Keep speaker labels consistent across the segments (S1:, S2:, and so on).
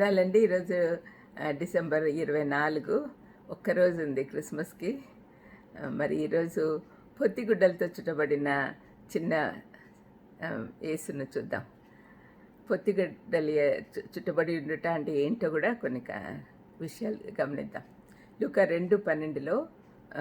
S1: వందనాలండి ఈరోజు డిసెంబర్ ఇరవై నాలుగు ఒక్కరోజు ఉంది క్రిస్మస్కి మరి ఈరోజు పొత్తిగుడ్డలతో చుట్టబడిన చిన్న ఏసును చూద్దాం. పొత్తిగుడ్డలు చుట్టబడి ఉండుట అంటే ఏంటో కూడా కొన్ని క- విషయాలు గమనిద్దాం. లుక రెండు పన్నెండులో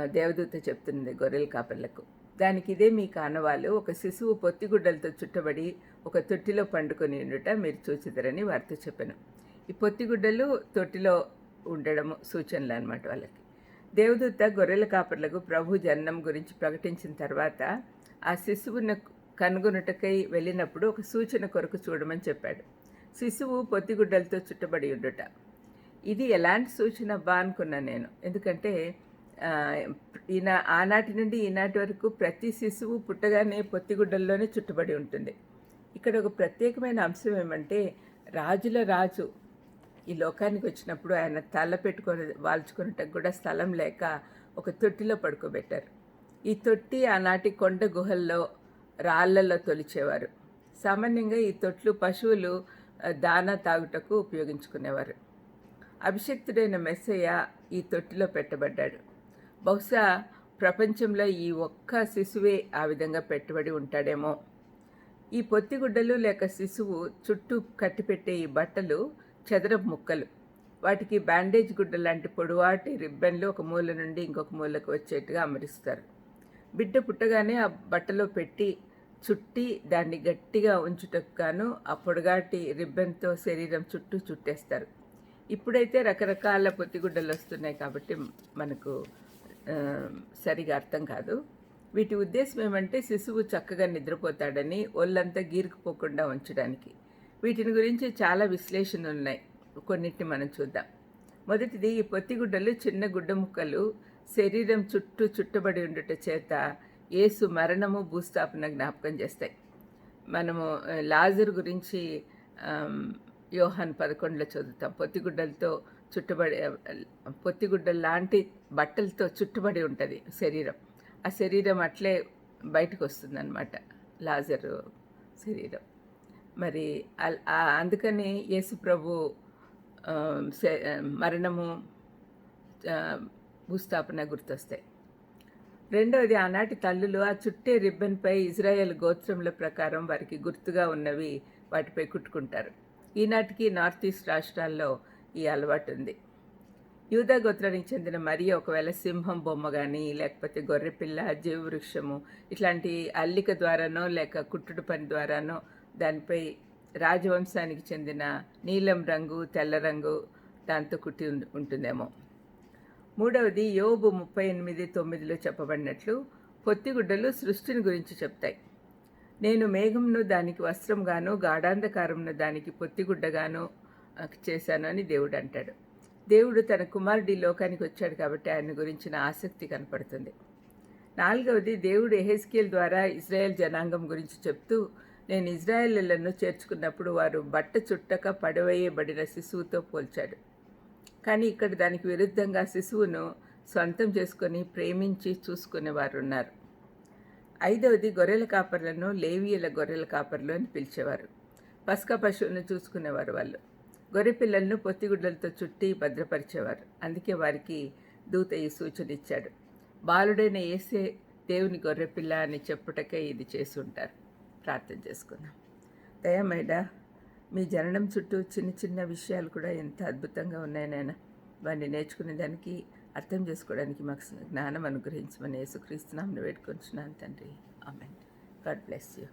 S1: దేవదూత చెప్తుంది గొర్రెల కాపర్లకు. దానికి ఇదే మీ కానవాలు ఒక శిశువు పొత్తిగుడ్డలతో చుట్టబడి ఒక తొట్టిలో పండుకొని ఉండుట మీరు చూచిదరని వారితో చెప్పాను. ఈ పొత్తిగుడ్డలు తొట్టిలో ఉండడము సూచనలు అనమాట వాళ్ళకి. దేవదూత గొర్రెల కాపర్లకు ప్రభు జన్మం గురించి ప్రకటించిన తర్వాత ఆ శిశువును కనుగొనుటకై వెళ్ళినప్పుడు ఒక సూచన కొరకు చూడమని చెప్పాడు. శిశువు పొత్తిగుడ్డలతో చుట్టబడి ఉండుట. ఇది ఎలాంటి సూచన అబ్బా అనుకున్నాను నేను. ఎందుకంటే ఈయన ఆనాటి నుండి ఈనాటి వరకు ప్రతి శిశువు పుట్టగానే పొత్తిగుడ్డల్లోనే చుట్టబడి ఉంటుంది. ఇక్కడ ఒక ప్రత్యేకమైన అంశం ఏమంటే రాజుల రాజు ఈ లోకానికి వచ్చినప్పుడు ఆయన తల పెట్టుకొని వాల్చుకున్నట్టుకు కూడా స్థలం లేక ఒక తొట్టిలో పడుకోబెట్టారు. ఈ తొట్టి ఆనాటి కొండ గుహల్లో రాళ్ళలో తొలిచేవారు. సామాన్యంగా ఈ తొట్లు పశువులు దానా తాగుటకు ఉపయోగించుకునేవారు. అభిషక్తుడైన మెస్సయ్య ఈ తొట్టిలో పెట్టబడ్డాడు. బహుశా ప్రపంచంలో ఈ ఒక్క శిశువే ఆ విధంగా పెట్టుబడి ఉంటాడేమో. ఈ పొత్తిగుడ్డలు లేక శిశువు చుట్టూ కట్టిపెట్టే ఈ బట్టలు చదరపు ముక్కలు. వాటికి బ్యాండేజ్ గుడ్డ లాంటి పొడవాటి రిబ్బన్లు ఒక మూల నుండి ఇంకొక మూలకు వచ్చేట్టుగా అమరిస్తారు. బిడ్డ పుట్టగానే ఆ బట్టలో పెట్టి చుట్టి దాన్ని గట్టిగా ఉంచుటకు గాను ఆ పొడగాటి రిబ్బన్తో శరీరం చుట్టూ చుట్టేస్తారు. ఇప్పుడైతే రకరకాల పొత్తిగుడ్డలు వస్తున్నాయి కాబట్టి మనకు సరిగా అర్థం కాదు. వీటి ఉద్దేశం ఏమంటే శిశువు చక్కగా నిద్రపోతాడని ఒళ్ళంతా గీరుకుపోకుండా ఉంచడానికి. వీటిని గురించి చాలా విశ్లేషణలు ఉన్నాయి కొన్నిటిని మనం చూద్దాం. మొదటిది ఈ పొత్తిగుడ్డలు చిన్న గుడ్డ ముక్కలు శరీరం చుట్టూ చుట్టబడి ఉండుట చేత ఏసు మరణము భూస్థాపన జ్ఞాపకం చేస్తాయి. మనము లాజర్ గురించి యోహాన్ పదకొండులో చదువుతాం. పొత్తిగుడ్డలతో చుట్టబడి పొత్తిగుడ్డ లాంటి బట్టలతో చుట్టబడి ఉంటుంది శరీరం. ఆ శరీరం అట్లే బయటకు వస్తుందన్నమాట లాజరు శరీరం. మరి అల్- అందుకని యేసుప్రభు మరణము భూస్థాపన గుర్తొస్తాయి. రెండవది ఆనాటి తల్లులు ఆ చుట్టే రిబ్బన్పై ఇజ్రాయెల్ గోత్రముల ప్రకారం వారికి గుర్తుగా ఉన్నవి వాటిపై కుట్టుకుంటారు. ఈనాటికి నార్త్ ఈస్ట్ రాష్ట్రాల్లో ఈ అలవాటు ఉంది. యూదా గోత్రానికి చెందిన మరియ ఒకవేళ సింహం బొమ్మ కానీ లేకపోతే గొర్రెపిల్ల జీవవృక్షము ఇట్లాంటి అల్లిక ద్వారానో లేక కుట్టుడు పని ద్వారానో దానిపై రాజవంశానికి చెందిన నీలం రంగు తెల్ల రంగు దాంతో కుట్టి ఉం- ఉంటుందేమో. మూడవది యోబు ముప్పై ఎనిమిది తొమ్మిదిలో చెప్పబడినట్లు పొత్తిగుడ్డలు సృష్టిని గురించి చెప్తాయి. నేను మేఘంను దానికి వస్త్రంగాను గాఢాంధకారంను దానికి పొత్తిగుడ్డగాను చేశాను అని దేవుడు అంటాడు. దేవుడు తన కుమారుడి లోకానికి వచ్చాడు కాబట్టి ఆయన గురించిన ఆసక్తి కనపడుతుంది. నాలుగవది దేవుడు ఎహెస్కేల్ ద్వారా ఇజ్రాయెల్ జనాంగం గురించి చెప్తూ నేను ఇజ్రాయేళ్ళను చేర్చుకున్నప్పుడు వారు బట్ట చుట్టక పడవేయబడిన శిశువుతో పోల్చాడు. కానీ ఇక్కడ దానికి విరుద్ధంగా శిశువును సొంతం చేసుకొని ప్రేమించి చూసుకునేవారు ఉన్నారు ఐదవది గొర్రెల కాపర్లను లేవియల గొర్రెల కాపర్లు అని పిలిచేవారు. పసుక పశువులను చూసుకునేవారు వాళ్ళు. గొర్రె పిల్లలను పొత్తిగుడ్డలతో చుట్టి భద్రపరిచేవారు. అందుకే వారికి దూత ఈ సూచన ఇచ్చాడు బాలుడైన ఏసే దేవుని గొర్రెపిల్ల అని చెప్పుటకే ఇది చేసి ఉంటారు. ప్రార్థన చేసుకుందాం. దయమైడ మీ జననం చుట్టూ చిన్న చిన్న విషయాలు కూడా ఎంత అద్భుతంగా ఉన్నాయి నాయన. వాడిని నేర్చుకునే దానికి అర్థం చేసుకోవడానికి మాకు జ్ఞానం అనుగ్రహించమని యేసుక్రీస్తునామని వేడుకొంచున్నాను తండ్రి. ఆమె గాడ్ బ్లెస్ యూ.